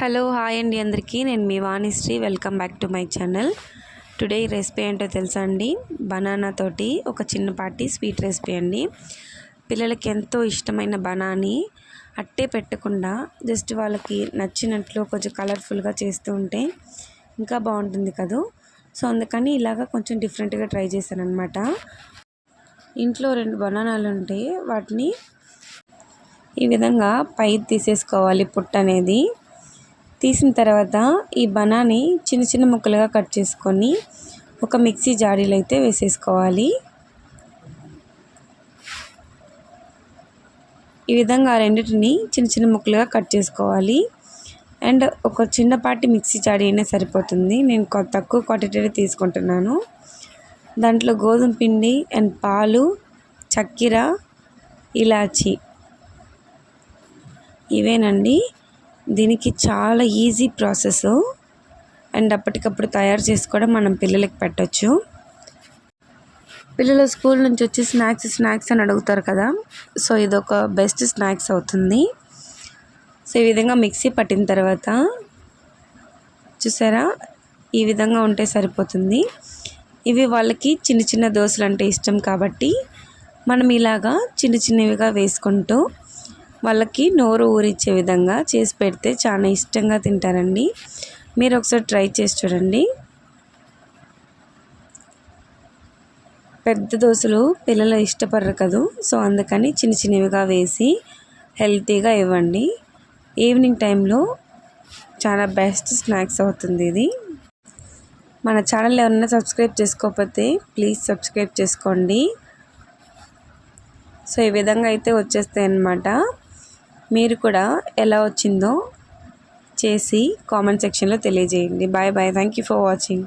Hello hi అండి అందరికీ. నేను మీ Vanisri. Welcome back to my channel. Today recipe ఏంటో తెలుసా అండి? బనానా తోటి ఒక చిన్నపాటి స్వీట్ రెసిపీ అండి. పిల్లలకి ఎంతో ఇష్టమైన బనాని అట్టే పెట్టకుండా జస్ట్ వాళ్ళకి నచ్చినట్లు కొంచెం కలర్ఫుల్గా చేస్తూ ఉంటే ఇంకా బాగుంటుంది కదా? సో అందుకని ఇలాగ కొంచెం డిఫరెంట్గా ట్రై చేశాను అనమాట ఇంట్లో రెండు బనానాలు ఉంటే వాటిని ఈ విధంగా పై తీసేసుకోవాలి పుట్ట అనేది తీసిన తర్వాత ఈ బనాని చిన్న చిన్న ముక్కలుగా కట్ చేసుకొని ఒక మిక్సీ జాడీలో అయితే వేసేసుకోవాలి. ఈ విధంగా రెండింటిని చిన్న చిన్న ముక్కలుగా కట్ చేసుకోవాలి. అండ్ ఒక చిన్నపాటి మిక్సీ జాడీ అయినా సరిపోతుంది. నేను తక్కువ క్వాంటిటీ తీసుకుంటున్నాను. దాంట్లో గోధుమ పిండి అండ్ పాలు చక్కెర ఇలాచి ఇవేనండి. దీనికి చాలా ఈజీ ప్రాసెస్ అండ్ అప్పటికప్పుడు తయారు చేసుకోవడం మనం పిల్లలకి పెట్టచ్చు. పిల్లలు స్కూల్ నుంచి వచ్చి స్నాక్స్ స్నాక్స్ అని అడుగుతారు కదా. సో ఇది ఒక బెస్ట్ స్నాక్స్ అవుతుంది. సో ఈ విధంగా మిక్సీ పట్టిన తర్వాత చూసారా? ఈ విధంగా ఉంటే సరిపోతుంది. ఇవి వాళ్ళకి చిన్న చిన్న దోశలు అంటే ఇష్టం కాబట్టి మనం ఇలాగా చిన్న చిన్నవిగా వేసుకుంటూ వాళ్ళకి నోరు ఊరిచ్చే విధంగా చేసి పెడితే చాలా ఇష్టంగా తింటారండి. మీరు ఒకసారి ట్రై చేసి చూడండి. పెద్ద దోశలు పిల్లలు ఇష్టపడరు కదూ సో అందుకని చిన్న చిన్నవిగా వేసి హెల్తీగా ఇవ్వండి. ఈవినింగ్ టైంలో చాలా బెస్ట్ స్నాక్స్ అవుతుంది ఇది. మన ఛానల్ ఎవరైనా సబ్స్క్రైబ్ చేసుకోకపోతే ప్లీజ్ సబ్స్క్రైబ్ చేసుకోండి. సో ఈ విధంగా అయితే వచ్చేస్తాయి అన్నమాట మీరు కూడా ఎలా వచ్చిందో చేసి కామెంట్ సెక్షన్లో తెలియజేయండి. Bye bye thank you for watching